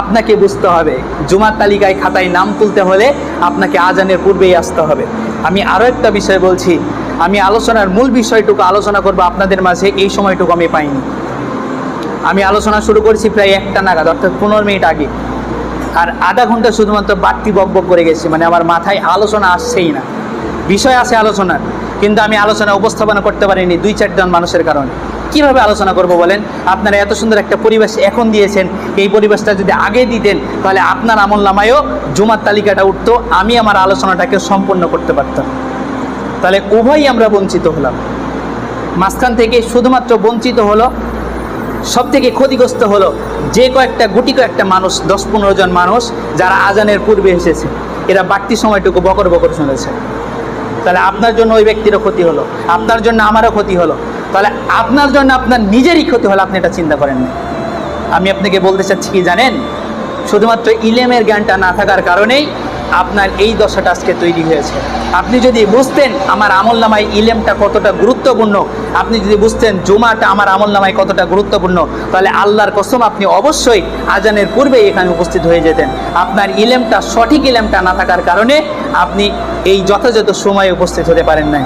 আপনাকে বুঝতে হবে। জুমার তালিকায় খাতায় নাম তুলতে হলে আপনাকে আজানের পূর্বেই আসতে হবে। আমি আরও একটা বিষয় বলছি। আমি আলোচনার মূল বিষয়টুকু আলোচনা করব আপনাদের মাঝে, এই সময়টুকু আমি পাইনি। আমি আলোচনা শুরু করেছি প্রায় একটা নাগাদ, অর্থাৎ পনেরো মিনিট আগে। আর আধা ঘণ্টা শুধুমাত্র বাড়তি বক বক করে গেছি মানে আমার মাথায় আলোচনা আসছেই না। বিষয় আছে আলোচনার, কিন্তু আমি আলোচনা উপস্থাপনা করতে পারিনি দুই চারজন মানুষের কারণে। কীভাবে আলোচনা করব বলেন? আপনারা এত সুন্দর একটা পরিবেশ এখন দিয়েছেন। এই পরিবেশটা যদি আগে দিতেন, তাহলে আপনার আমল নামায়ও জুমার তালিকাটা উঠতো, আমি আমার আলোচনাটাকে সম্পূর্ণ করতে পারতাম। তাহলে উভয়ই আমরা বঞ্চিত হলাম। মাঝখান থেকে শুধুমাত্র বঞ্চিত হলো সব থেকে ক্ষতিগ্রস্ত হলো যে কয়েকটা গুটি কয়েকটা মানুষ, দশ পনেরো জন মানুষ, যারা আজানের পূর্বে এসেছে। এরা বাড়তি সময়টুকু বকর বকর শুনেছে। তাহলে আপনার জন্য ওই ব্যক্তিরও ক্ষতি হলো, আপনার জন্য আমারও ক্ষতি হলো। তাহলে আপনার জন্য আপনার নিজেরই ক্ষতি হলে আপনি এটা চিন্তা করেন না। আমি আপনাকে বলতে চাচ্ছি কি জানেন? শুধুমাত্র ইলেমের জ্ঞানটা না থাকার কারণেই আপনার এই দশাটা আজকে তৈরি হয়েছে। আপনি যদি বুঝতেন আমার আমল নামায় ইলেমটা কতটা গুরুত্বপূর্ণ, আপনি যদি বুঝতেন জুমাটা আমার আমল নামায় কতটা গুরুত্বপূর্ণ, তাহলে আল্লাহর কসম আপনি অবশ্যই আজানের পূর্বেই এখানে উপস্থিত হয়ে যেতেন। আপনার ইলেমটা সঠিক ইলেমটা না থাকার কারণে আপনি এই যথাযথ সময়ে উপস্থিত হতে পারেন নাই।